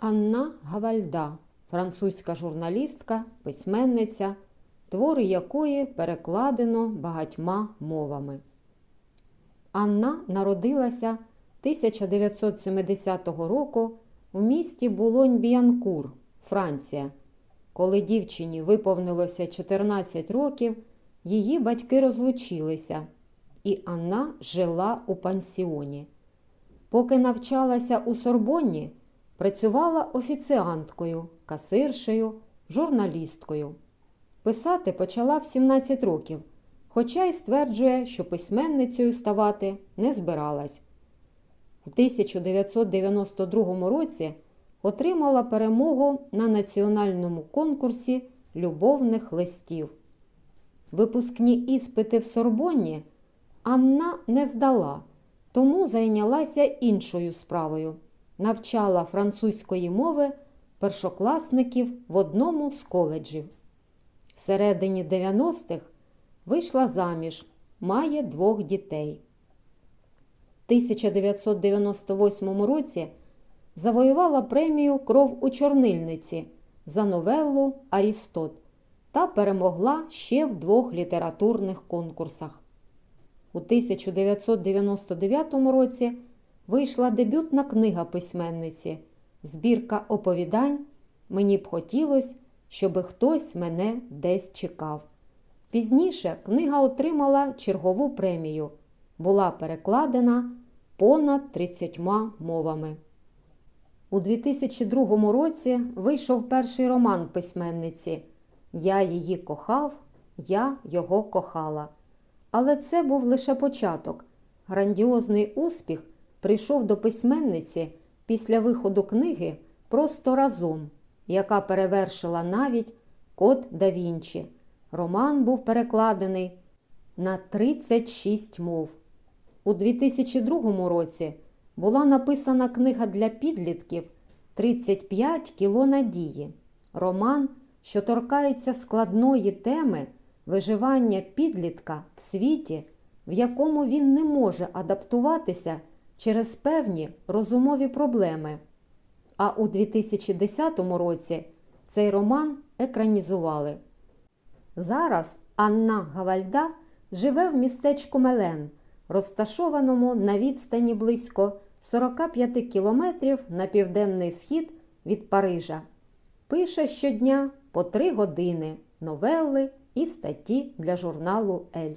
Анна Гавальда, французька журналістка, письменниця, твори якої перекладено багатьма мовами. Анна народилася 1970 року в місті Булонь-Біянкур, Франція. Коли дівчині виповнилося 14 років, її батьки розлучилися, і Анна жила у пансіоні. Поки навчалася у Сорбонні, працювала офіціанткою, касиршею, журналісткою. Писати почала в 17 років, хоча й стверджує, що письменницею ставати не збиралась. У 1992 році отримала перемогу на національному конкурсі любовних листів. Випускні іспити в Сорбонні Анна не здала, тому зайнялася іншою справою навчала французької мови першокласників в одному з коледжів. Всередині 90-х вийшла заміж, має двох дітей. В 1998 році завоювала премію Кров у чорнильниці за новелу Арістот та перемогла ще в двох літературних конкурсах. У 1999 році вийшла дебютна книга письменниці Збірка оповідань Мені б хотілося, щоби хтось мене десь чекав. Пізніше книга отримала чергову премію, була перекладена понад 30 мовами. У 2002 році вийшов перший роман письменниці Я її кохав, я його кохала. Але це був лише початок. Грандіозний успіх прийшов до письменниці після виходу книги Просто разом, яка перевершила навіть Код да Вінчі. Роман був перекладений на 36 мов. У 2002 році була написана книга для підлітків 35 кіло надії. Роман, що торкається складної теми виживання підлітка в світі, в якому він не може адаптуватися через певні розумові проблеми. А у 2010 році цей роман екранізували. Зараз Анна Гавальда живе в містечку Мелен, розташованому на відстані близько 45 кілометрів на південний схід від Парижа. Пише щодня по три години новели і статті для журналу Ель.